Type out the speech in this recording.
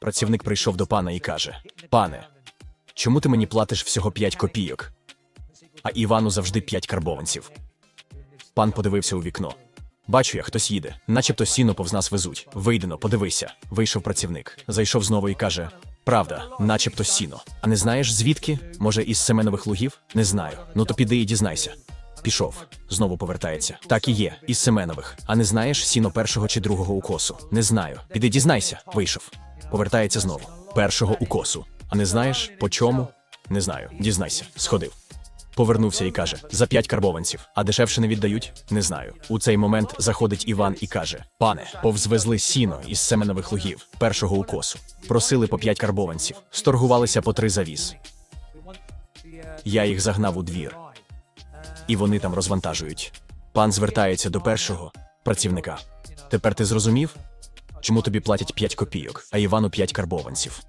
Працівник прийшов до пана і каже: Пане, чому ти мені платиш всього 5 копійок, а Івану завжди 5 карбованців? Пан подивився у вікно. Бачу я, хтось їде, начебто сіно повз нас везуть. Вийдено, подивися. Вийшов працівник. Зайшов знову і каже: Правда, начебто сіно. А не знаєш звідки? Може, із Семенових лугів? Не знаю. Ну то піди і дізнайся. Пішов. Знову повертається. Так і є, із Семенових. А не знаєш сіно першого чи другого укосу? Не знаю. Піди дізнайся. Вийшов. Повертається знову. Першого укосу. А не знаєш по чому? Не знаю. Дізнайся. Сходив. Повернувся і каже: за п'ять карбованців, а дешевше не віддають? Не знаю. У цей момент заходить Іван і каже: Пане, повзвезли сіно із семенових лугів, першого укосу. Просили по п'ять карбованців, сторгувалися по три завіз. Я їх загнав у двір, і вони там розвантажують. Пан звертається до першого працівника. Тепер ти зрозумів, чому тобі платять п'ять копійок, а Івану п'ять карбованців?